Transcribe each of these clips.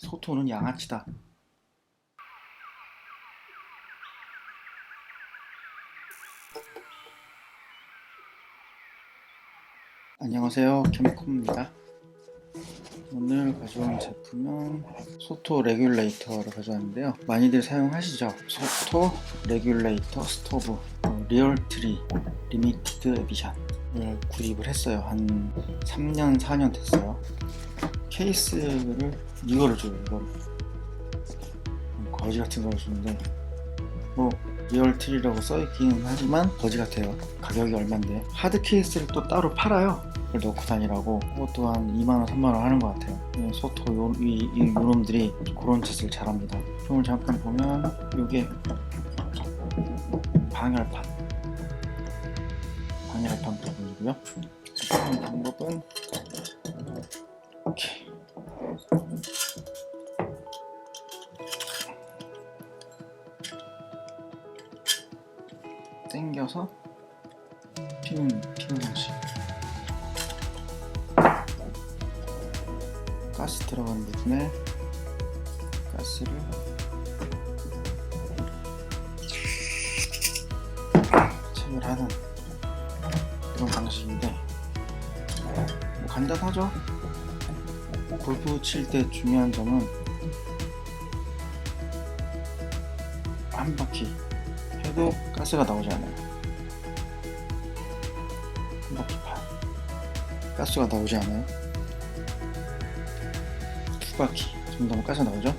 소토는 양아치다. 안녕하세요. 캠코입니다. 오늘 가져온 제품은 소토 레귤레이터를 가져왔는데요. 많이들 사용하시죠? 소토 레귤레이터 스토브 어, 리얼트리 리미티드 에디션을 구입을 했어요. 한 3년, 4년 됐어요. 케이스를 이거를 줘요. 이거를 거지 같은 걸 주는데 뭐 리얼트리라고 써있기는 하지만 거지 같아요. 가격이 얼만데 하드 케이스를 또 따로 팔아요. 그걸 넣고 다니라고 그것도 한 2만원, 3만원 하는 것 같아요. 이 소토 요, 이, 이 요놈들이 그런 짓을 잘합니다. 좀 잠깐 보면 요게 방열판 방열판 부분이고요. 하는 방법은 이렇게 당겨서 피는 피는 방식. 가스 들어가는 부분에 가스를 체결하는 그런 방식인데 뭐 간단하죠? 골프 칠 때 중요한 점은 한 바퀴 해도 가스가 나오지 않아요. 한 바퀴 반 가스가 나오지 않아요. 두 바퀴 정도면 가스 나오죠?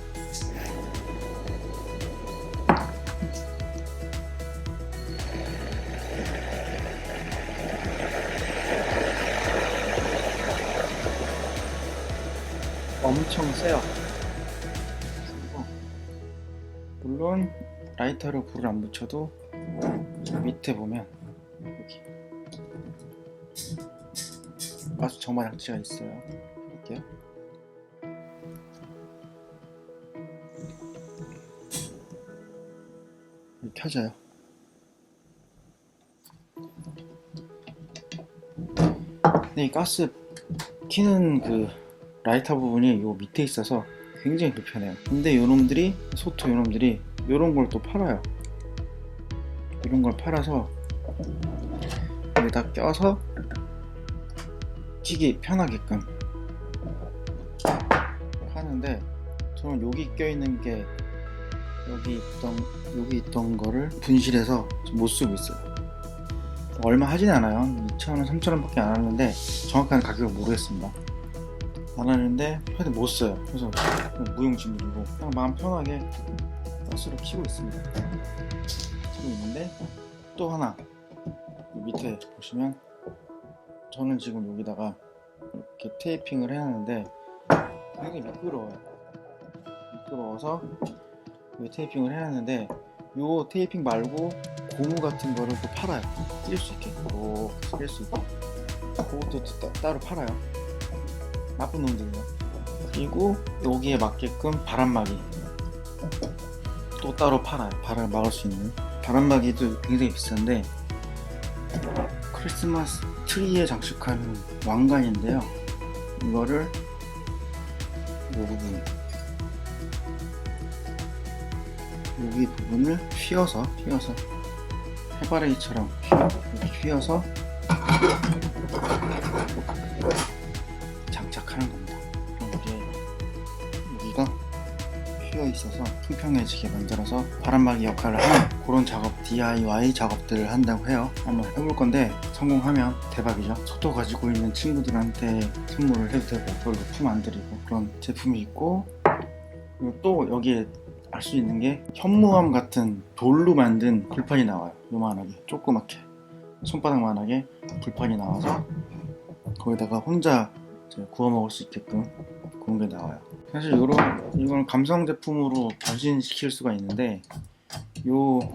엄청 세요. 물론 라이터로 불을 안 붙여도 저 밑에 보면 여기 가스 점화 장치가 있어요. 볼게요. 켜져요. 근데 이 가스 키는 그 라이터 부분이 요 밑에 있어서 굉장히 불편해요. 근데 요놈들이 소토 요놈들이 요런 걸 또 팔아요. 이런 걸 팔아서 다 껴서 키기 편하게끔 하는데 저는 여기 껴있는 게 여기 있던 여기 있던 거를 분실해서 못 쓰고 있어요. 얼마 하진 않아요. 2,000원, 3,000원 밖에 안 하는데 정확한 가격을 모르겠습니다. 안 하는데 헤드 못 써요. 그래서 무용지물이고 그냥 마음 편하게 가스를 키고 있습니다. 키고 있는데 또 하나 이 밑에 보시면 저는 지금 여기다가 이렇게 테이핑을 해놨는데 굉장히 미끄러워요. 미끄러워서 이 테이핑을 해놨는데 요 테이핑 말고 고무 같은 거를 또 팔아요. 낄 수 있게 이렇게 낄수 있게 그것도 따- 따로 팔아요. 나쁜 놈들이요. 그리고 여기에 맞게끔 바람막이 또 따로 팔아요. 바람을 막을 수 있는 바람막이도 굉장히 비싼데 크리스마스 트리에 장식하는 왕관인데요. 이거를 이 부분 여기 부분을 휘어서 휘어서 해바라기처럼 이렇게 휘어서 휘어 있어서 평평해지게 만들어서 바람막이 역할을 하는 그런 작업 DIY 작업들을 한다고 해요. 한번 해볼 건데 성공하면 대박이죠. 속도 가지고 있는 친구들한테 선물을 해도 되고 별로 품 안 들이고 그런 제품이 있고 그리고 또 여기에 알 수 있는 게 현무암 같은 돌로 만든 불판이 나와요. 요만하게 조그맣게 손바닥만하게 불판이 나와서 거기다가 혼자 구워 먹을 수 있게끔 그런 게 나와요. 사실 이런 이건 감성 제품으로 변신시킬 수가 있는데 요거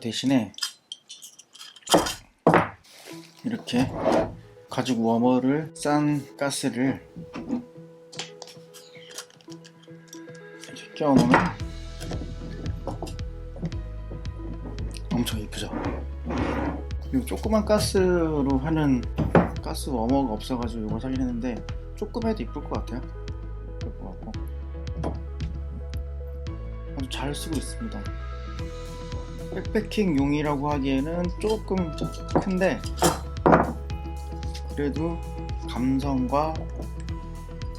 대신에 이렇게 가죽 워머를 싼 가스를 이렇게 껴놓으면 엄청 이쁘죠. 그리고 조그만 가스로 하는 가스 워머가 없어가지고 이걸 사긴 했는데 조금 해도 이쁠 것 같아요. 잘 쓰고 있습니다. 백패킹 용이라고 하기에는 조금 큰데 그래도 감성과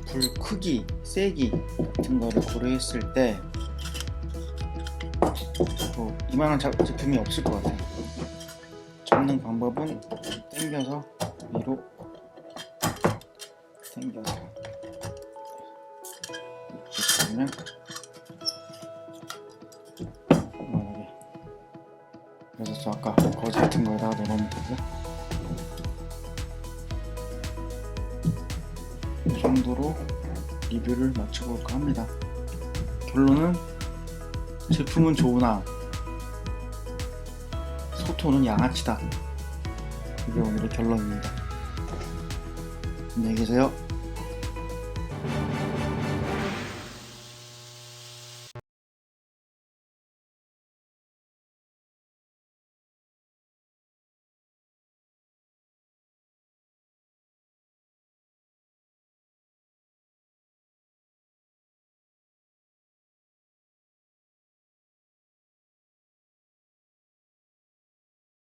불 크기, 세기 같은 거를 고려했을 때 뭐, 이만한 자- 제품이 없을 것 같아요. 접는 방법은 당겨서 위로 당겨서 이렇게 보면 그래서 저 아까 거지 같은 거에다가 넣으면 되고 이 정도로 리뷰를 마쳐볼까 합니다. 결론은 제품은 좋으나 소토는 양아치다. 이게 오늘의 결론입니다. 안녕히 계세요.